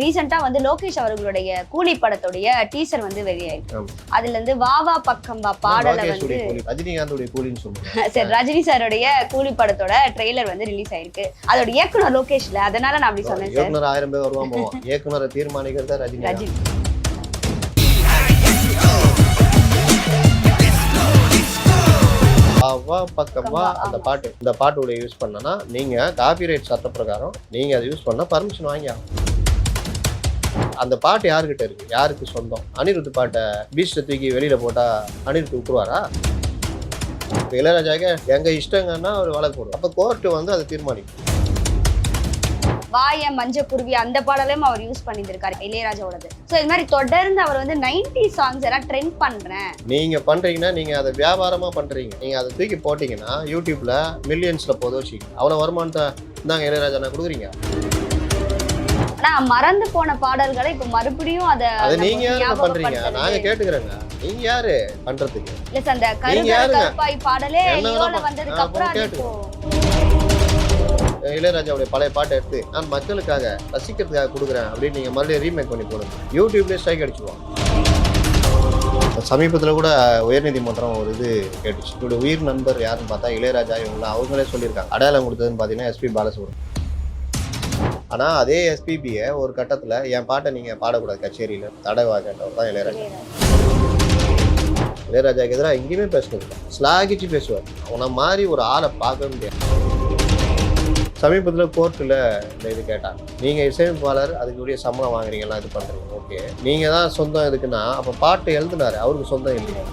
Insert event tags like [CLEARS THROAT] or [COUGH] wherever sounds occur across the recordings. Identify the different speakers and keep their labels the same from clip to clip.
Speaker 1: ரீசெண்டா வந்து லோகேஷ் அவர்களுடைய கூலி படத்துடைய டீசர் வந்து வெளியாயிருக்கு. அதுல இருந்து வாவா பக்கம் வா பாடலை வந்து
Speaker 2: ரஜினிகாந்தோடைய கூலின்னு சொல்லுவாங்க [LAUGHS]
Speaker 1: சரி ரஜினி சாருடைய கூலி படத்தோட ட்ரெய்லர் வந்து ரிலீஸ் ஆயிருக்கு. அதோட இயக்குனர் லோகேஷ்ல அதனால நான் அப்படி சொன்னேன் சார்.
Speaker 2: இயக்குனர் ஆயிரம் பேர் போவான். [LAUGHS] இயக்குனரை தீர்மானிக்கிறத ரஜினி.
Speaker 1: ரஜினி
Speaker 2: வா பக்கமா அந்த பாட்டு இந்த பாட்டுடைய யூஸ் பண்ணனா நீங்க காப்பிரைட் சட்ட பிரகாரம் நீங்க அதை யூஸ் பண்ண பர்மிஷன் வாங்கி ஆகணும். அந்த பாட்டு யாருக்கிட்ட இருக்கு? யாருக்கு சொந்தம்? அனிருத் பாட்டை பீச்சை தூக்கி வெளியில போட்டா அனிருத் விட்டுருவாரா இப்ப இளையராஜாக்கு எங்க இஷ்டங்கன்னா ஒரு வழக்கு போடும் அப்ப கோர்ட்டு வந்து அதை தீர்மானிக்கும்.
Speaker 1: வாய மஞ்ச குருவி அந்த பாடலையும் அவர் யூஸ் பண்ணியிருக்காரு இளையராஜாவோடது. ஸோ இது மாதிரி தொடர்ந்து அவர் வந்து 90 சாங்ஸ் எல்லாம் ட்ரெண்ட் பண்றேன்.
Speaker 2: நீங்க பண்றீங்கன்னா நீங்க அதை வியாபாரமா பண்றீங்க. நீங்க அதை தூக்கி போட்டீங்கன்னா யூடியூப்ல மில்லியன்ஸ்ல போத வச்சுக்கோங்க. அவ்வளவு வருமானத்தை இந்தாங்க இளையராஜா நான் கொடுக்குறீங்க.
Speaker 1: ஆனா மறந்து போன பாடல்களை இப்ப மறுபடியும் அத
Speaker 2: நீங்க யாருங்க பண்றீங்க. நாங்க கேட்டுக்கிறோங்க. நீங்க யாரு? பண்றதுக்கு.
Speaker 1: இல்ல சார் அந்த கருங்கல்? கருப்பாய் பாடலே
Speaker 2: வேணா
Speaker 1: வந்ததுக்கு அப்புறம்
Speaker 2: இளையராஜாவுடைய பழைய பாட்டை எடுத்து நான் மக்களுக்காக ரசிக்கிறதுக்காக கொடுக்குறேன் அப்படின்னு நீங்க மறுபடியும் ரீமேக் பண்ணி போடுங்க. யூடியூப்லேயே ஸ்ட்ரைக் அடிச்சுருவாங்க. சமீபத்தில் கூட உயர்நீதிமன்றம் ஒரு இது கேட்டுச்சு. இவருடைய உயிர் நண்பர் யாருன்னு பார்த்தா இளையராஜா இவங்களாம் அவங்களே சொல்லியிருக்காங்க. அடையாளம் கொடுத்ததுன்னு பார்த்தீங்கன்னா எஸ்பி பாலசுப்ரமணியம் ஆனால் அதே எஸ்பிபியை ஒரு கட்டத்தில் என் பாட்டை நீங்கள் பாடக்கூடாது கச்சேரியில். தடை கேட்டவர் தான் இளையராஜா. இளையராஜாக்கு எதிராக எங்கேயுமே பேசுனது ஸ்லாகிச்சு பேசுவார். அவனை மாதிரி ஒரு ஆளை பார்க்க முடியாது. சமீபத்தில் கோர்ட்டில் இந்த இது கேட்டாங்க. நீங்கள் இசையமைப்பாளர் அதுக்குரிய சம்பளம் வாங்குறீங்கலாம் இது பண்ணுறீங்க ஓகே. நீங்கள் தான் சொந்தம் இதுக்குன்னா அப்போ பாட்டு எழுதுனாரு. அவருக்கு சொந்தம் இல்லையா.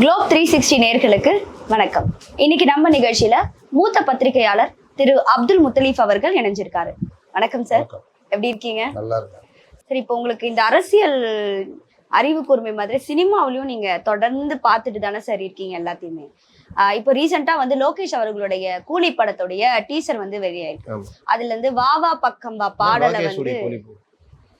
Speaker 1: குளோப் த்ரீ சிக்ஸ்டி நேர்களுக்கு வணக்கம். இன்னைக்கு நம்ம நிகழ்ச்சியில மூத்த பத்திரிகையாளர் திரு அப்துல் முத்தலீஃப் அவர்கள் இணைஞ்சிருக்காரு. வணக்கம் சார். எப்படி இருக்கீங்க? சரி இப்போ உங்களுக்கு இந்த அரசியல் அறிவு கூர்மை மாதிரி சினிமாவிலையும் நீங்க தொடர்ந்து பார்த்துட்டு தானே சார் இருக்கீங்க எல்லாத்தையுமே. இப்போ ரீசெண்டா வந்து லோகேஷ் அவர்களுடைய கூலி படத்துடைய டீசர் வந்து வெளியாயிருக்கு. அதுல இருந்து பக்கம் வா பாடலை வந்து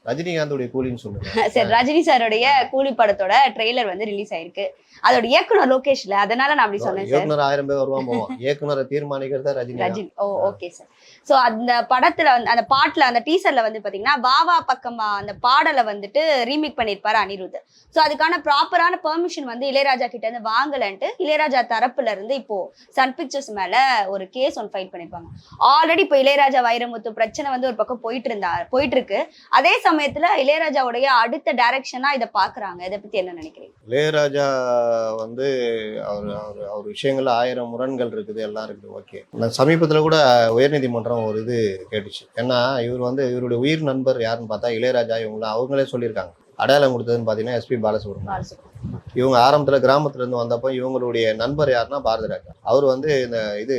Speaker 2: ரஜினிகாந்தோடைய கூலின்னு சொல்லுங்க. [LAUGHS]
Speaker 1: சரி ரஜினி சாருடைய கூலி படத்தோட ட்ரெய்லர் வந்து ரிலீஸ் ஆயிருக்கு. அதோட இயக்குனர் லோகேஷ்ல அதனால நான் அப்படி சொன்னேன் சார்.
Speaker 2: இயக்குனர் ஆயிரம் பேர் வருவான் போவான். இயக்குனரை தீர்மானிக்கிறத Rajini.
Speaker 1: Rajini oh okay sir so அந்த படத்துல வந்து அந்த பாட்டுல அந்த டீசர்ல வந்து பாத்தீங்கன்னா வாவா பக்கமா அந்த பாடலை வந்துட்டு ரீமேக் பண்ணிருப்பாரு அனிருத். சோ அதுக்கான ப்ராப்பரான பெர்மிஷன் வந்து இளையராஜா கிட்ட இருந்து வாங்கலன்ட்டு இளையராஜா தரப்புல இருந்து இப்போ சன் பிக்சர்ஸ் மேல ஒரு கேஸ் ஒன்று ஃபைல் பண்ணிருப்பாங்க. ஆல்ரெடி இப்போ இளையராஜா வைரமுத்து பிரச்சனை வந்து ஒரு பக்கம் போயிட்டு இருந்தா போயிட்டு இருக்கு. அதே சமயத்துல இளையராஜாவுடைய அடுத்த டைரக்ஷனா இதை பாக்குறாங்க இதை பத்தி என்ன நினைக்கிறீங்க?
Speaker 2: இளையராஜா வந்து அவர் அவர் அவர் விஷயங்கள்ல ஆயிரம் முரண்கள் இருக்குது எல்லாம் இருக்குது ஓகே. நான் சமீபத்தில் கூட உயர்நீதிமன்றம் ஒரு இது கேட்டுச்சு. ஏன்னா இவர் வந்து இவருடைய உயிர் நண்பர் யாருன்னு பார்த்தா இளையராஜா இவங்களாம் அவங்களே சொல்லியிருக்காங்க. அடையாளம் கொடுத்ததுன்னு பார்த்தீங்கன்னா எஸ்பி பாலசுப்ரமணியம். இவங்க ஆரம்பத்தில் கிராமத்துல இருந்து வந்தப்போ இவங்களுடைய நண்பர் யாருன்னா பாரதி ராஜா அவர் வந்து இந்த இது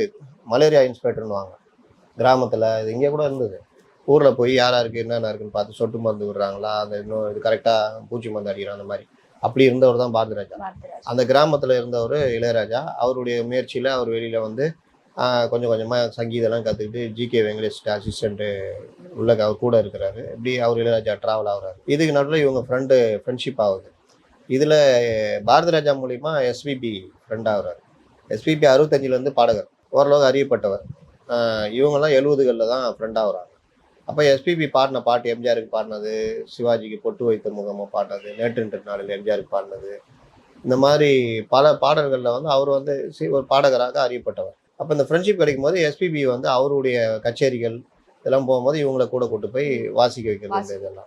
Speaker 2: மலேரியா இன்ஸ்பெக்டர்னு வாங்க. கிராமத்தில் இது இங்கே கூட இருந்தது. ஊரில் போய் யாரா இருக்கு என்னென்ன இருக்குன்னு பார்த்து சொட்டு மருந்து விடுறாங்களா? அந்த இன்னும் இது கரெக்டாக பூச்சி மருந்து அடிக்கிறான் அந்த மாதிரி. அப்படி இருந்தவர் தான் பாரதி ராஜா
Speaker 1: பாரதிராஜா.
Speaker 2: அந்த கிராமத்தில் இருந்தவர் இளையராஜா. அவருடைய முயற்சியில் அவர் வெளியில் வந்து கொஞ்சம் கொஞ்சமாக சங்கீதம்லாம் கற்றுக்கிட்டு ஜிகே வெங்கடேஷ் அசிஸ்டண்ட்டு உள்ள அவர் கூட இருக்கிறாரு. இப்படி அவர் இளையராஜா ட்ராவல் ஆகுறாரு. இதுக்கு நடுவில் இவங்க ஃப்ரெண்டு ஃப்ரெண்ட்ஷிப் ஆகுது. இதில் பாரதி ராஜா மூலிமா எஸ்பிபி ஃப்ரெண்ட் ஆகுறாரு. எஸ்பிபி அறுபத்தஞ்சிலேருந்து பாடகர். ஓரளவுக்கு அறியப்பட்டவர். இவங்கெல்லாம் எழுபதுகளில் தான் ஃப்ரெண்ட் ஆகுறாங்க. அப்போ எஸ்பிபி பாடின பாட்டு எம்ஜிஆருக்கு பாடினது சிவாஜிக்கு பொட்டு வைத்த முகமாக பாடினது நேற்று நாளில் எம்ஜிஆருக்கு பாடினது. இந்த மாதிரி பல பாடல்களில் வந்து அவர் வந்து சி- ஒரு பாடகராக அறியப்பட்டவர். அப்போ இந்த ஃப்ரெண்ட்ஷிப் கிடைக்கும் போது எஸ்பிபி வந்து அவருடைய கச்சேரிகள் இதெல்லாம் போகும்போது இவங்களை கூட கூட்டு போய் வாசிக்க வைக்கிறது இதெல்லாம்.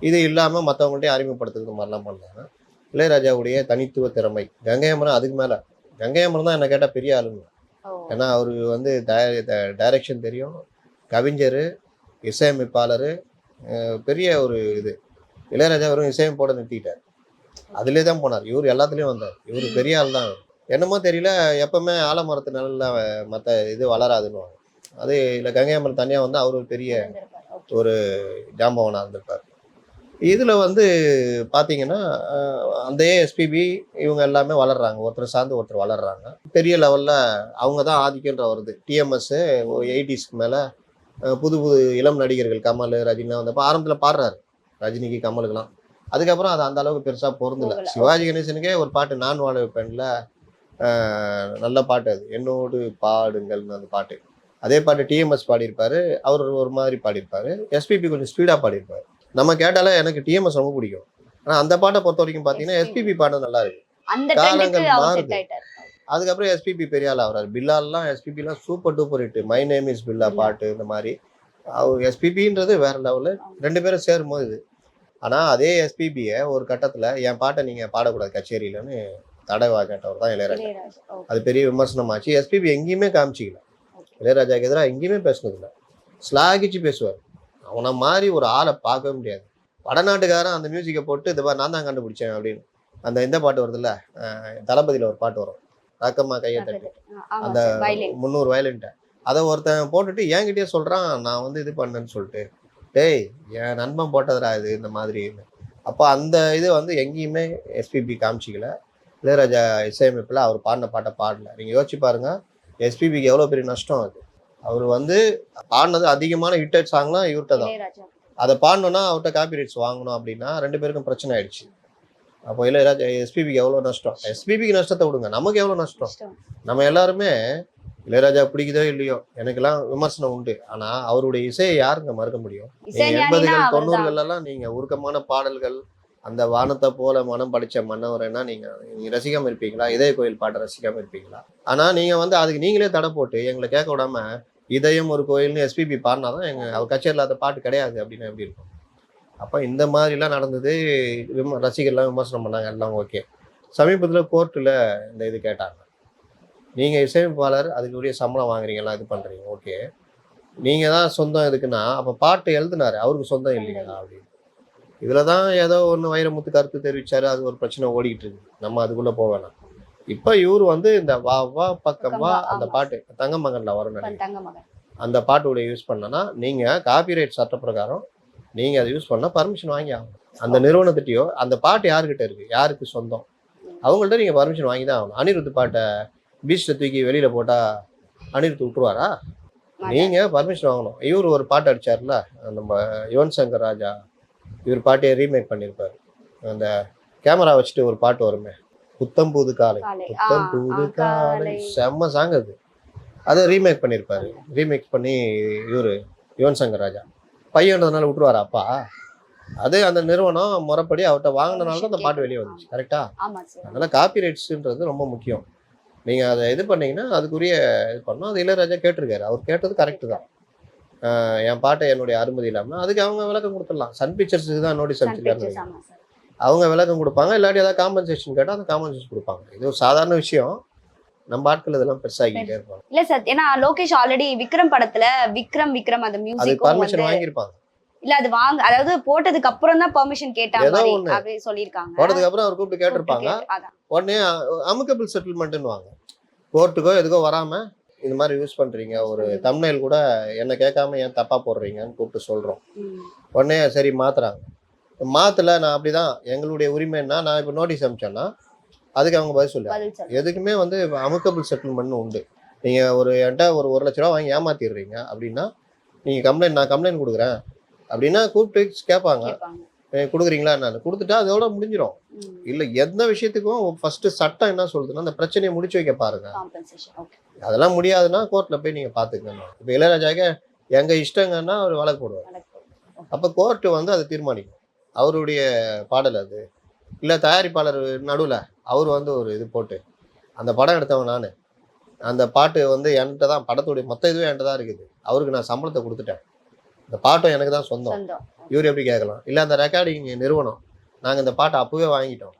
Speaker 2: இது இல்லாமல் மற்றவங்கள்ட்டையும் அறிமுகப்படுத்துறது மாதிரிலாம் பண்ணாங்க இளையராஜாவுடைய தனித்துவ திறமை. கங்கையமரம் அதுக்கு மேலே. கங்கையமரம் தான் என்ன கேட்டால் பெரிய ஆளுங்க. ஏன்னா அவருக்கு வந்து டைரக்ஷன் தெரியும். கவிஞர் இசையமைப்பாளர் பெரிய ஒரு இது. இளையராஜா வெறும் இசையமைப்போட நிறுத்திட்டார். அதுலேயே தான் போனார். இவர் எல்லாத்துலேயும் வந்தார். இவர் பெரிய ஆள் தான். என்னமோ தெரியல எப்பவுமே ஆலமரத்து நிழல்ல மற்ற இது வளராதுன்னு அது இல்லை கங்கை மரம் தனியாக வந்து அவர் ஒரு பெரிய ஒரு ஜாம்பவனாக இருந்திருப்பார். இதில் வந்து பார்த்தீங்கன்னா அந்த எஸ்பிபி இவங்க எல்லாமே வளர்றாங்க. ஒருத்தர் சார்ந்து ஒருத்தர் வளர்றாங்க. பெரிய லெவலில் அவங்க தான் ஆதிக்கன்ற வருது டிஎம்எஸ்ஸு எயிட்டிஸ்க்கு மேலே புது புது இளம் நடிகர்கள் கமல் ரஜினிலாம் வந்தப்போ ஆரம்பத்தில் பாடுறாரு. ரஜினிக்கு கமலுக்கெல்லாம். அதுக்கப்புறம் அது அந்த அளவுக்கு பெருசா பொருந்தல. சிவாஜி கணேசனுக்கே ஒரு பாட்டு நான் வாழ வைப்பேன்ல. ஆஹ் நல்ல பாட்டு அது. என்னோடு பாடுங்கள்னு அந்த பாட்டு. அதே பாட்டு டிஎம்எஸ் பாடியிருப்பாரு. அவர் ஒரு மாதிரி பாடியிருப்பாரு. எஸ்பிபி கொஞ்சம் ஸ்பீடா பாடியிருப்பாரு. நம்ம கேட்டாலே எனக்கு டிஎம்எஸ் ரொம்ப பிடிக்கும். ஆனா அந்த பாட்டை பொறுத்த வரைக்கும் பாத்தீங்கன்னா
Speaker 1: SPB.
Speaker 2: எஸ்பிபி பாடுறது நல்லா இருக்கு. காலங்கள் மாறுது. அதுக்கப்புறம் எஸ்பிபி பெரிய ஆள் ஆகிறாரு. பில்லால்லாம் எஸ்பிபிலாம் super duper hit my name is Billa. பாட்டு இந்த மாதிரி. அவர் எஸ்பிபின்றது வேற லெவலு ரெண்டு பேரும் சேரும்போது இது. ஆனால் அதே எஸ்பிபியை ஒரு கட்டத்தில் என் பாட்டை நீங்கள் பாடக்கூடாது கச்சேரியிலன்னு தடவை கேட்டவர் தான் இளையராஜா. அது பெரிய விமர்சனமாச்சு. எஸ்பிபி எங்கேயுமே காமிச்சிக்கல. இளையராஜாக்கு எதிராக எங்கேயுமே பேசுனதில்ல. ஸ்லாகிச்சு பேசுவார். அவனை மாதிரி ஒரு ஆளை பார்க்கவே முடியாது. வடநாட்டுக்காரன் அந்த மியூசிக்கை போட்டு இந்த மாதிரி நான் தான் கண்டுபிடிச்சேன் அப்படின்னு. அந்த இந்த பாட்டு வருதுல்ல தளபதியில் ஒரு பாட்டு வரும். ராக்கம்மா கையை தட்டு. அந்த முந்நூறு வயலண்ட்டை அதை ஒருத்தன் போட்டுட்டு என்கிட்டயே சொல்கிறான் நான் வந்து இது பண்ணேன்னு சொல்லிட்டு. டேய் என் நண்பன் போட்டதுடா இது இந்த மாதிரி அப்போ அந்த இது வந்து எங்கேயுமே எஸ்பிபி காமிச்சிக்கல. இளையராஜா இசையமைப்பில் அவர் பாடின பாட்டை பாடல. நீங்கள் யோசிச்சு பாருங்க எஸ்பிபிக்கு எவ்வளோ பெரிய நஷ்டம் அது. அவர் வந்து பாடினது அதிகமான ஹிட்டட் சாங்லாம் இவர்கிட்ட தான். அதை பாடணும்னா அவர்கிட்ட காப்பி ரைட்ஸ் வாங்கணும் அப்படின்னா ரெண்டு பேருக்கும் பிரச்சனை ஆயிடுச்சு. அப்போ இளையராஜா எஸ்பிபிக்கு எவ்வளோ நஷ்டம்? எஸ்பிபிக்கு நஷ்டத்தை விடுங்க. நமக்கு எவ்வளோ நஷ்டம். நம்ம எல்லாருமே இளையராஜா பிடிக்குதோ இல்லையோ எனக்கெல்லாம் விமர்சனம் உண்டு. ஆனா அவருடைய இசையை யாருங்க மறுக்க முடியும்? எண்பதுகள்
Speaker 1: அவர்தான்.
Speaker 2: தொண்ணூறுகள் எல்லாம் நீங்க உருக்கமான பாடல்கள் அந்த வானத்தை போல மனம் படிச்ச மன்னவரைன்னா நீங்க நீங்க ரசிக்காம இருப்பீங்களா? இதய கோயில் பாட்டை ரசிக்காம இருப்பீங்களா? ஆனா நீங்க வந்து அதுக்கு நீங்களே தடை போட்டு எங்களை கேட்க விடாம இதயம் ஒரு கோயில்னு எஸ்பிபி பாடினாதான் எங்க அவர் கச்சேரியில் அந்த பாட்டு கிடையாது அப்படின்னு எப்படி இருக்கும்? அப்ப இந்த மாதிரிலாம் நடந்தது விம ரசிகர்லாம் விமர்சனம் பண்ணாங்க எல்லாம் ஓகே. சமீபத்தில் கோர்ட்டில் இந்த இது கேட்டாங்க. நீங்க இசையமைப்பாளர் அதுக்குரிய சம்பளம் வாங்குறீங்களா இது பண்றீங்க ஓகே. நீங்க தான் சொந்தம் எதுக்குன்னா அப்ப பாட்டு எழுதினாரு அவருக்கு சொந்தம் இல்லைங்களா அப்படின்னு. இதுல தான் ஏதோ ஒன்று வைரமுத்து கருத்து தெரிவிச்சாரு அது ஒரு பிரச்சனை ஓடிக்கிட்டு இருக்கு. நம்ம அதுக்குள்ள போக வேணாம். இப்ப இவர் வந்து இந்த வா வா பக்கம் வா அந்த. பாட்டு தங்க மகன்ல
Speaker 1: மகன்
Speaker 2: அந்த பாட்டுடைய யூஸ் பண்ணனா நீங்க காப்பிரைட் சட்ட பிரகாரம் நீங்க அதை யூஸ் பண்ணா பர்மிஷன் வாங்கி ஆகணும். அந்த நிறுவனத்திட்டயோ அந்த பாட்டு யாருக்கிட்ட இருக்கு? யாருக்கு சொந்தம்? அவங்கள்ட்ட நீங்க பர்மிஷன் வாங்கி தான் ஆகணும். அனிருத் பாட்டை பீச்சில் தூக்கி வெளியில போட்டா அனிருத் விட்டுருவாரா? நீங்க பர்மிஷன் வாங்கணும். இவர் ஒரு பாட்டு அடிச்சார்ல நம்ம யுவன் சங்கர் ராஜா இவர் பாட்டையே ரீமேக் பண்ணியிருப்பாரு அந்த கேமரா வச்சுட்டு ஒரு பாட்டு வருமே. புத்தம் புது காலை. புத்தம் புது காலை.
Speaker 1: காலை.
Speaker 2: செம்ம சாங் அது. அதை ரீமேக் பண்ணியிருப்பாரு ரீமேக் பண்ணி இவரு யுவன் சங்கர் ராஜா. பையன்றதுனால விட்டுருவாரா அப்பா? அது அந்த நிறுவனம் முறைப்படி அவர்கிட்ட வாங்கினனால தான் அந்த பாட்டு வெளியே வந்துச்சு. கரெக்டா அதனால காப்பிரைட்ஸ்ன்றது ரொம்ப முக்கியம். நீங்க அதை இது பண்ணீங்கன்னா அதுக்குரிய இது பண்ணணும். அது இளையராஜா கேட்டிருக்காரு. அவர் கேட்டது கரெக்டு தான். என் பாட்டை என்னுடைய அனுமதி இல்லாமல் அதுக்கு அவங்க விளக்கம் கொடுத்துடலாம். சன் பிக்சர்ஸுக்கு தான் நோட்டீஸ் அனுப்பிச்சிருக்காரு
Speaker 1: பிக்சர்ஸ்
Speaker 2: அவங்க விளக்கம் கொடுப்பாங்க. இல்லாட்டி ஏதாவது காம்பன்சேஷன் கேட்டால் அந்த காம்பன்சேஷன் கொடுப்பாங்க. இது ஒரு சாதாரண விஷயம். நம்ம ஆட்கள் இதெல்லாம் பெருசாகிக்கிட்டே இருப்பாங்க.
Speaker 1: இல்ல சார் ஏன்னா லோகேஷ் ஆல்ரெடி விக்ரம் படத்துல விக்ரம் விக்ரம் அந்த மியூசிக்கும்
Speaker 2: பர்மிஷன்
Speaker 1: வந்து
Speaker 2: வாங்கியிருப்பாங்க.
Speaker 1: இல்ல அது வாங்க அதாவது போட்டதுக்கு அப்புறம் தான் பெர்மிஷன் கேட்ட
Speaker 2: ஏதோ
Speaker 1: மாதிரி
Speaker 2: ஒண்ணு.
Speaker 1: அப்படி சொல்லிருக்காங்க
Speaker 2: போனதுக்கு அப்புறம் அவர் கூப்பிட்டு கேட்டிருப்பாங்க. உடனே அமுக்கபிள் செட்டில்மெண்ட்னு வாங்க கோர்ட்டுக்கோ எதுக்கோ வராம இந்த மாதிரி யூஸ் பண்றீங்க. ஒரு தம்னைல் கூட என்ன கேட்காம ஏன் தப்பா போடுறீங்கன்னு கூப்பிட்டு சொல்றோம். உடனே சரி மாத்துறாங்க. மாத்தல நான் அப்படிதான் எங்களுடைய உரிமைன்னா நான் இப்போ நோட்டீஸ் அனுப்பிச்சேன்னா அதுக்கு அவங்க பதில்
Speaker 1: சார்
Speaker 2: எதுக்குமே வந்து அமுக்கபிள் செட்டில்மெண்ட் உண்டு. நீங்க ஒரு என்கிட்ட ஒரு ஒரு லட்ச ரூபா வாங்கி ஏமாத்திடுறீங்க அப்படின்னா நீங்க கம்ப்ளைண்ட் நான் கம்ப்ளைண்ட் கொடுக்குறேன். அப்படின்னா கூப்பிட்டு கேட்பாங்க.
Speaker 1: கேட்பாங்க.
Speaker 2: "ஏய், கொடுக்குறீங்களா என்ன? கொடுத்துட்டா அதோட முடிஞ்சிடும். இல்ல எந்த விஷயத்துக்கும் ஃபர்ஸ்ட் சட்டம் என்ன சொல்லுதுன்னா அந்த பிரச்சனையை முடிச்சு வைக்க பாருங்க. அதெல்லாம் முடியாதுன்னா கோர்ட்ல போய் நீங்க பாத்துக்கணும் இப்போ இளையராஜாக்கு எங்க இஷ்டங்கன்னா அவர் வழக்கு போடுவார். அப்ப கோர்ட் வந்து அதை தீர்மானிக்கும். அவருடைய பாடல் அது. இல்ல தயாரிப்பாளர் நடுவுல. அவர் வந்து ஒரு இது போட்டு அந்த படம் எடுத்தவன் நானு. அந்த பாட்டு வந்து என்கிட்ட தான் படத்துடைய மொத்த இதுவே என்கிட்ட தான் இருக்குது. அவருக்கு நான் சம்பளத்தை கொடுத்துட்டேன். இந்த பாட்டும் எனக்கு தான் சொந்தம். இவர் எப்படி கேட்கலாம்? இல்லை அந்த ரெக்கார்டிங் நிறுவனம். நாங்கள் இந்த பாட்டை அப்போவே வாங்கிட்டோம்.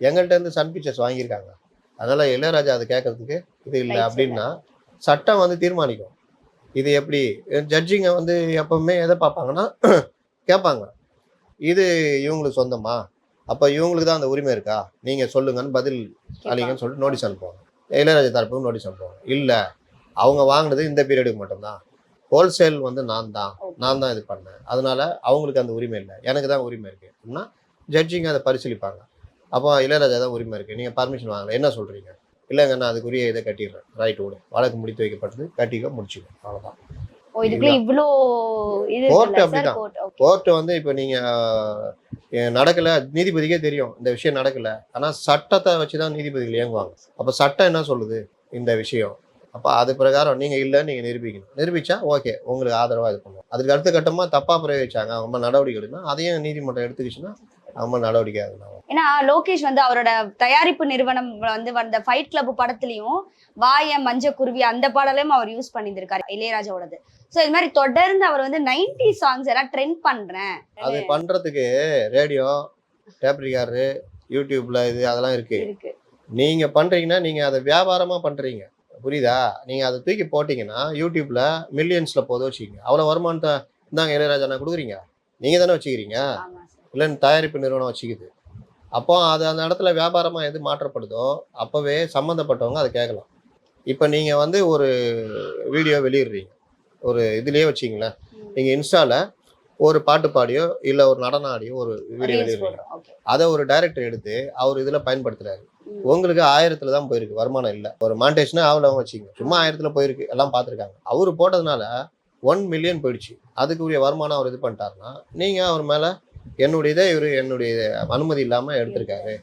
Speaker 2: எங்கள்கிட்ட இருந்து சன் பிக்சர்ஸ் வாங்கியிருக்காங்க. அதனால இளையராஜா அதை கேட்கறதுக்கு இது இல்லை அப்படின்னா சட்டம் வந்து தீர்மானிக்கும். இது எப்படி? ஜட்ஜிங்க வந்து எப்பவுமே எதை பார்ப்பாங்கன்னா [CLEARS THROAT] கேட்பாங்க. இது இவங்களுக்கு சொந்தமா? அப்போ இவங்களுக்கு தான் அந்த உரிமை இருக்கா? நீங்கள் சொல்லுங்கன்னு பதில் அளிங்கன்னு சொல்லிட்டு நோட்டீஸ் அனுப்புவாங்க. இளையராஜா தரப்புக்கு நோட்டீஸ் அனுப்புவாங்க. இல்லை அவங்க வாங்கினது இந்த பீரியடுக்கு மட்டும்தான். ஹோல்சேல் வந்து நான் தான். நான் தான் இது பண்ணேன். அதனால அவங்களுக்கு அந்த உரிமை இல்லை. எனக்கு தான் உரிமை இருக்கு. அப்படின்னா ஜட்ஜிங்க அதை பரிசீலிப்பாங்க. அப்போ இளையராஜா தான் உரிமை இருக்கு. நீங்கள் பர்மிஷன் வாங்கல. என்ன சொல்றீங்க? இல்லைங்க நான் அதுக்குரிய இதை கட்டிடுறேன். ரைட் விடு வழக்கு முடித்து வைக்கப்பட்டது. கட்டிக்க முடிச்சுக்கோ அவ்வளோதான்
Speaker 1: ஓ இதுக்குள்ள இது
Speaker 2: அப்படிதான்.
Speaker 1: கோர்ட்
Speaker 2: வந்து இப்போ நீங்க நடக்கல. நீதிபதிக்கே தெரியும் இந்த விஷயம் நடக்கல. ஆனா சட்டத்தை வச்சுதான் நீதிபதிகள் இயங்குவாங்க. அப்ப சட்டம் என்ன சொல்லுது இந்த விஷயம்? அப்ப அது பிரகாரம் நீங்க இல்ல நீங்க நிரூபிக்கணும். நிரூபிச்சா ஓகே உங்களுக்கு ஆதரவா இது பண்ணுவோம். அதுக்கு அடுத்த கட்டமா தப்பா பிரயோகிச்சாங்க. அவங்க நடவடிக்கை எடுக்கணும். அதையும் நீதிமன்றம் எடுத்துக்கிச்சுன்னா மேல நடவடிக்கை எடுக்கணும்
Speaker 1: ஏன்னா லோகேஷ் வந்து அவரோட தயாரிப்பு நிறுவனம் வந்து வந்த ஃபைட் கிளப் படத்துலயும் வாய மஞ்ச குருவி அந்த பாடலையும் அவர் யூஸ் பண்ணியிருக்காரு இளையராஜாவோடது. சோ இது மாதிரி தொடர்ந்து அவர் வந்து 90 சாங்ஸ் எல்லாம் ட்ரெண்ட் பண்றேன்.
Speaker 2: அது பண்றதுக்கு ரேடியோ டேப் ரிகார்டு யூடியூப்ல இது அதெல்லாம் இருக்கு. நீங்க பண்றீங்கன்னா நீங்க அதை வியாபாரமா பண்றீங்க. புரியுதா? நீங்க அதை தூக்கி போட்டீங்கன்னா யூடியூப்ல மில்லியன்ஸ்ல போதும் வச்சுக்கீங்க. அவ்வளவு வருமானத்தை இந்தாங்க இளையராஜா நான் கொடுக்குறீங்க. நீங்க தானே வச்சுக்கிறீங்க இல்லைன்னு தயாரிப்பு நிறுவனம் வச்சுக்குது. அப்போ அது அந்த இடத்துல வியாபாரமா எது மாற்றப்படுதோ அப்பவே சம்மந்தப்பட்டவங்க அதை கேட்கலாம். இப்போ நீங்க வந்து ஒரு வீடியோ வெளியிடுறீங்க. ஒரு இதுலயே வச்சிங்களேன் நீங்க இன்ஸ்டால ஒரு பாட்டு பாடியோ இல்ல ஒரு நடன ஆடியோ ஒரு வீடியோ வெளியிடுறீங்க. அதை ஒரு டைரக்டர் எடுத்து அவர் இதுல பயன்படுத்துறாரு.
Speaker 1: ம்.
Speaker 2: உங்களுக்கு ஆயிரத்துல தான் போயிருக்கு வருமானம் இல்ல. ஒரு மாண்டேஷனா அவ்வளவு வச்சுங்க சும்மா ஆயிரத்துல போயிருக்கு எல்லாம் பார்த்துருக்காங்க. அவரு போட்டதுனால ஒன் மில்லியன் போயிடுச்சு. அதுக்குரிய வருமானம் அவர் இது பண்ணிட்டாருன்னா நீங்க அவர் மேல என்னுடைய இதை இவரு என்னுடைய அனுமதி இல்லாமல் எடுத்திருக்காரு.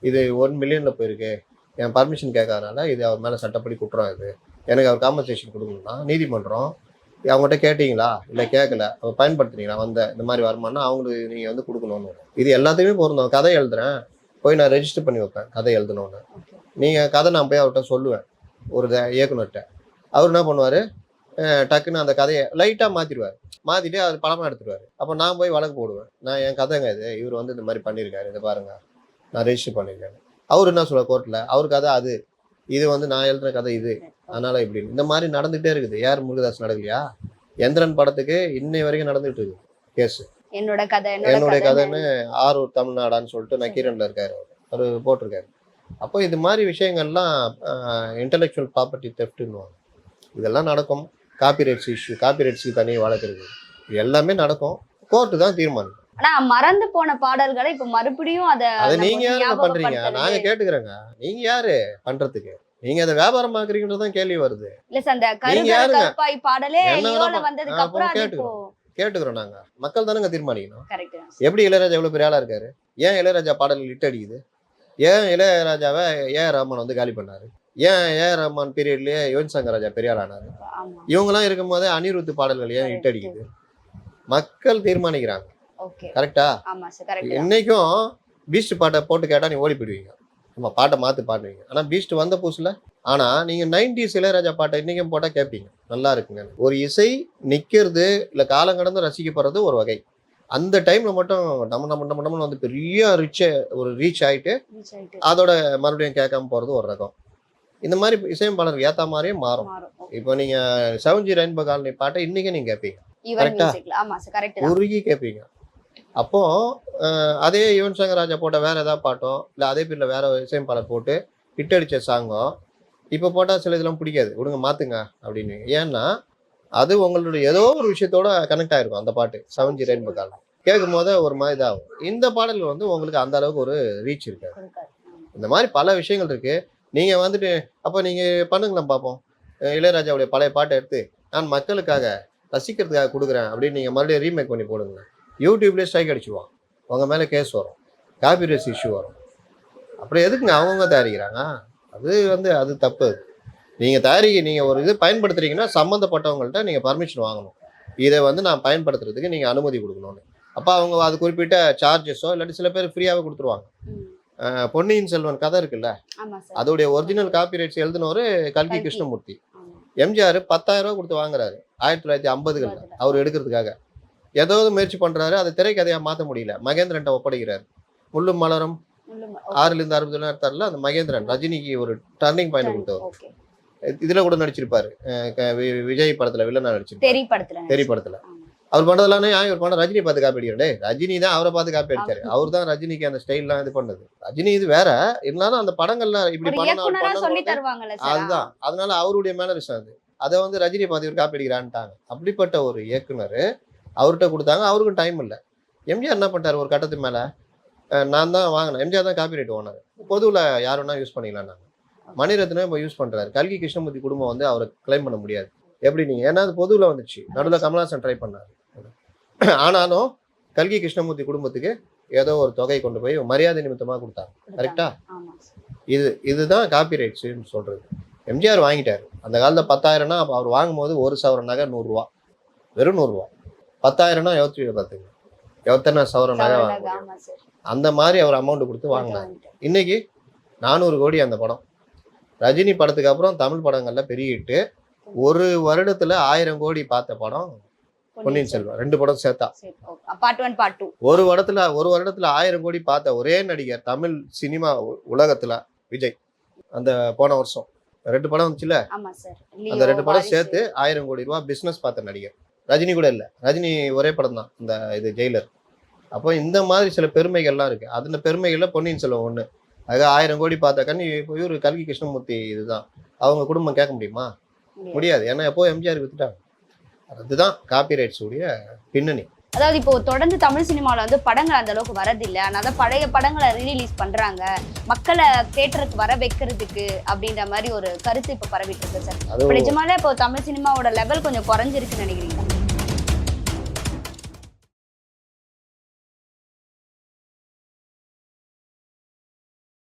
Speaker 2: இது ஒன் மில்லியனில் போயிருக்கு. என் பர்மிஷன் கேட்காதனால இது அவர் மேலே சட்டப்படி குற்றம் இது. எனக்கு அவர் காம்பன்சேஷன் கொடுக்கணும்னா நீதிமன்றம் அவங்ககிட்ட கேட்டிங்களா? இல்லை கேட்கல. அவர் பயன்படுத்துனீங்களா வந்த இந்த மாதிரி வருமானம் அவங்களுக்கு நீங்கள் வந்து கொடுக்கணும்னு. இது எல்லாத்தையுமே பொருந்தோம். கதை எழுதுறேன். போய் நான் ரெஜிஸ்டர் பண்ணி வைப்பேன். கதை எழுதணும்னு. நீங்கள் கதை நான் போய் அவர்கிட்ட சொல்லுவேன். ஒரு இயக்குனர்கிட்ட. அவர் என்ன பண்ணுவார்? டக்குன்னு அந்த கதையை லைட்டா மாத்திடுவாரு. மாத்திட்டு அது படமா எடுத்துருவாரு. அப்போ நான் போய் வழக்கு போடுவேன். நான் என் கதைங்க இது. இவர் வந்து இந்த மாதிரி பண்ணியிருக்காரு இதை பாருங்க. நான் ரெஜிஸ்டர் பண்ணியிருக்கேன் அவர் என்ன சொல்ல கோர்ட்ல அவர் கதை அது. இது வந்து நான் எழுதுன கதை இது. அதனால இப்படி இந்த மாதிரி நடந்துகிட்டே இருக்குது. யார் முருகதாஸ் நடக்கலையா? எந்திரன் படத்துக்கு இன்னை வரைக்கும் நடந்துட்டு இருக்கு கேஸ்.
Speaker 1: என்னோட கதை
Speaker 2: என்னுடைய
Speaker 1: கதை
Speaker 2: கதைன்னு ஆரூர் தமிழ்நாடான்னு சொல்லிட்டு நக்கீரன்ல இருக்காரு அவர். அவர் போட்டிருக்காரு. அப்போ இது மாதிரி விஷயங்கள்லாம் இன்டலெக்சுவல் ப்ராப்பர்ட்டி தெஃப்ட்னுவாங்க இதெல்லாம் நடக்கும். காப்பிரைட்ஸ் இஷ்யூ காப்பிரைட்ஸ்க்கு தனியாக வழக்கு இது எல்லாமே நடக்கும். கோர்ட்டு தான் தீர்மானம்
Speaker 1: ஆனா மறந்து போன பாடல்களை இப்ப மறுபடியும் அத
Speaker 2: நீங்க யாருங்க பண்றீங்க. நாங்க கேட்டுக்கிறோங்க. நீங்க யாரு பண்றதுக்கு? நீங்க அதை வியாபாரமாக்குறீங்கன்றது தான் கேள்வி வருது.
Speaker 1: இல்ல சார் அந்த? கருப்பாய் பாடலே வந்ததுக்கு அப்புறம்
Speaker 2: கேட்டுக்கிறோம். கேட்டுக்கிறோம் நாங்க. மக்கள் தானங்க தீர்மானிக்கணும். எப்படி இளையராஜா இவ்வளவு பெரிய ஆளா இருக்காரு? ஏன் இளையராஜா பாடல் லிட் அடிக்குது ஏன் இளையராஜாவை ஏ ஆர் ரஹ்மான் வந்து காலி பண்ணாரு? ஏன் ஏ ரஹ்மான் பீரியட்லயே யுவன் சங்கர் ராஜா பெரிய ஆளானாரு
Speaker 1: ஆமா.
Speaker 2: இவங்கெல்லாம் இருக்கும்போதே அனிருத் பாடல்கள் ஏன் ஹிட் அடிக்குது? மக்கள் தீர்மானிக்கிறாங்க. கரெக்டா இன்னைக்கும் பீஸ்ட் பாட்டை போட்டு கேட்டா நீ ஓடி போயிடுவீங்க. நம்ம பாட்டை மாத்து பாடுவீங்க. ஆனா பீஸ்ட் வந்த புதுசுல ஆனா நீங்க நைன்டிஸ் இளையராஜா பாட்டை இன்னைக்கும் போட்டா கேட்பீங்க நல்லா இருக்குங்க. ஒரு இசை நிக்கிறது இல்ல காலம் கடந்து ரசிக்கப்படுறது ஒரு வகை. அந்த டைம்ல மட்டும் நம்ம நம்ம நம்ம நம்ம வந்து பெரிய ரிச்ச ஒரு ரீச் ஆயிட்டு. அதோட மறுபடியும் கேட்காம போறது ஒரு ரகம். இந்த மாதிரி இசையமைப்பாளருக்கு ஏத்த மாதிரியே மாறும். இப்போ நீங்க செவன் ஜி ரெயின்போ காலனி பாட்டை இன்னைக்கு நீங்க கேட்பீங்க
Speaker 1: கரெக்ட்
Speaker 2: உருகி கேட்பீங்க அப்போ அதே யுவன் சங்கர் ராஜா போட்ட வேற ஏதாவது பாட்டோ இல்ல அதே பேர்ல வேற இசையமைப்பாளர் போட்டு ஹிட் அடிச்ச சாங்கோ இப்போ போட்டா சில இதெல்லாம் பிடிக்காது. விடுங்க மாத்துங்க அப்படின்னு. ஏன்னா அது உங்களுடைய ஏதோ ஒரு விஷயத்தோட கனெக்ட் ஆயிருக்கும் அந்த பாட்டு செவன் ஜி ரெயின்போ காலம் கேட்கும் போது ஒரு மாதிரி இதாகும். இந்த பாடல் வந்து உங்களுக்கு அந்த அளவுக்கு ஒரு ரீச் இருக்காது. இந்த மாதிரி பல விஷயங்கள் இருக்கு. நீங்கள் வந்துட்டு அப்போ நீங்கள் பண்ணுங்களேன் பார்ப்போம் இளையராஜாவுடைய பழைய பாட்டை எடுத்து நான் மக்களுக்காக ரசிக்கிறதுக்காக கொடுக்குறேன் அப்படின்னு நீங்கள் மறுபடியும் ரீமேக் பண்ணி போடுங்க யூடியூப்லேயே ஸ்ட்ரைக் அடிச்சுவான் உங்கள் மேலே கேஸ் வரும். காப்பிரைட்ஸ் இஷ்யூ வரும். அப்புறம் எதுக்குங்க அவங்கவுங்க தயாரிக்கிறாங்க? அது வந்து அது தப்பு. அது நீங்க தயாரிக்க நீங்கள் ஒரு இது பயன்படுத்துறீங்கன்னா சம்மந்தப்பட்டவங்கள்ட்ட நீங்கள் பர்மிஷன் வாங்கணும். இதை வந்து நான் பயன்படுத்துறதுக்கு நீங்கள் அனுமதி கொடுக்கணும்னு. அப்போ அவங்க அது குறிப்பிட்ட சார்ஜஸோ இல்லாட்டி சில பேர் ஃப்ரீயாகவே கொடுத்துருவாங்க. பொன்னியின் செல்வன் கதை இருக்குல்ல? அதோடைய ஒரிஜினல் காப்பிரைட்ஸ் எழுதினவர் கல்கி. கிருஷ்ணமூர்த்தி. எம்ஜிஆர் பத்தாயிரம் ரூபாய் கொடுத்து வாங்குறாரு. ஆயிரத்தி தொள்ளாயிரத்தி ஐம்பதுகள்ல. அவர் எடுக்கிறதுக்காக. ஏதாவது முயற்சி பண்றாரு அதை திரைக்கதையா மாத்த முடியல. மகேந்திரன்ட்ட ஒப்படைக்கிறாரு. முள்ளும் மலரும் ஆறுல இருந்து அறுபதுல எடுத்தாருல அந்த மகேந்திரன் ரஜினிக்கு ஒரு டர்னிங் பாயிண்ட் கொடுத்தவர். இதுல கூட நடிச்சிருப்பாரு. விஜய் படத்துல வில்லனா நடிச்சிருப்பாரு.
Speaker 1: தெரி படத்துல.
Speaker 2: அவர் பண்றதெல்லாம் ஏன் இவர் பண்ண ரஜினி பார்த்து காப்பி அடிக்கிறாரு டேய், ரஜினி தான் அவரை பார்த்து காப்பி அடிச்சாரு. அவர் தான் ரஜினிக்கு அந்த ஸ்டைல்லாம் இது பண்ணது. ரஜினி இது வேற. இருந்தாலும் அந்த படங்கள்ல இப்படி பண்ணணும் அதுதான். அதனால அவருடைய மேனரிசம் அது. அதை வந்து ரஜினி பார்த்து இவர் காப்பி அடிக்கிறான்ட்டாங்க. அப்படிப்பட்ட ஒரு இயக்குனர் அவர்கிட்ட கொடுத்தாங்க. அவருக்கும் டைம் இல்லை. எம்ஜிஆர் என்ன பண்ணிட்டாரு ஒரு கட்டத்து மேல? நான் தான் வாங்கினேன். எம்ஜிஆர் தான் காப்பி ரைட் ஓனர். பொதுவில் யார் வேணா யூஸ் பண்ணிக்கலாம் நாங்கள் மணிரத்னம் இப்போ யூஸ் பண்றாரு. கல்கி கிருஷ்ணமூர்த்தி குடும்பம் வந்து அவரை கிளைம் பண்ண முடியாது. எப்படி நீங்க? ஏன்னா அது பொதுவில் வந்துச்சு. நடுவில் கமல்ஹாசன் ட்ரை பண்ணாரு. ஆனாலும் கல்கி கிருஷ்ணமூர்த்தி குடும்பத்துக்கு ஏதோ ஒரு தொகை கொண்டு போய் மரியாதை நிமித்தமாக கொடுத்தாங்க. கரெக்டா இது இதுதான் காப்பி ரைட்ஸ்னு சொல்றது. எம்ஜிஆர் வாங்கிட்டாரு. அந்த காலத்தில் பத்தாயிரம்னா அப்போ அவர் வாங்கும்போது ஒரு சவரன் நகை நூறுரூவா. வெறும் நூறுரூவா. பத்தாயிரம்னா எவ்வளோ பார்த்துங்க எத்தனை சவரன் நகை வாங்க அந்த மாதிரி அவர் அமௌண்ட் கொடுத்து வாங்கினார். இன்னைக்கு நானூறு கோடி அந்த படம். ரஜினி படத்துக்கு அப்புறம் தமிழ் படங்கள்ல பெரிய hit. ஒரு வருடத்துல ஆயிரம் கோடி பார்த்த படம் பொன்னியின் செல்வன். ரெண்டு படம் சேர்த்தா.
Speaker 1: பார்ட் ஒன் பார்ட் டூ
Speaker 2: ஒரு வருடத்துல ஒரு வருடத்துல ஆயிரம் கோடி பார்த்த ஒரே நடிகர் தமிழ் சினிமா உலகத்துல விஜய். அந்த போன வருஷம். ரெண்டு படம் வந்துச்சுல அந்த ரெண்டு படம் சேர்த்து ஆயிரம் கோடி ரூபாய் பிசினஸ் பார்த்த நடிகர். ரஜினி கூட இல்ல. ரஜினி ஒரே படம் தான். இந்த இது ஜெயிலர். அப்போ இந்த மாதிரி சில பெருமைகள்லாம் இருக்கு. அதுல பெருமைகள்ல பொன்னியின் செல்வன் ஒண்ணு. அது ஆயிரம் கோடி பார்த்த கண்ணி இவர் கல்கி கிருஷ்ணமூர்த்தி இதுதான் அவங்க குடும்பம் கேட்க முடியுமா? முடியாது. ஏன்னா எப்போ எம்ஜிஆர் வித்துட்டாங்க. அதுதான் காப்பி ரைட்ஸ் உடைய பின்னணி.
Speaker 1: அதாவது இப்போ தொடர்ந்து தமிழ் சினிமாவில் வந்து படங்கள் அந்த அளவுக்கு வரதில்லை. அதனால பழைய படங்களை ரீரிலீஸ் பண்றாங்க. மக்களை தேட்டருக்கு வர வைக்கிறதுக்கு அப்படின்ற மாதிரி ஒரு கருத்து இப்போ பரவிட்டு இருக்கு சார் நிஜமாலே இப்போ தமிழ் சினிமாவோட லெவல் கொஞ்சம் குறைஞ்சிருக்குன்னு நினைக்கிறீங்க?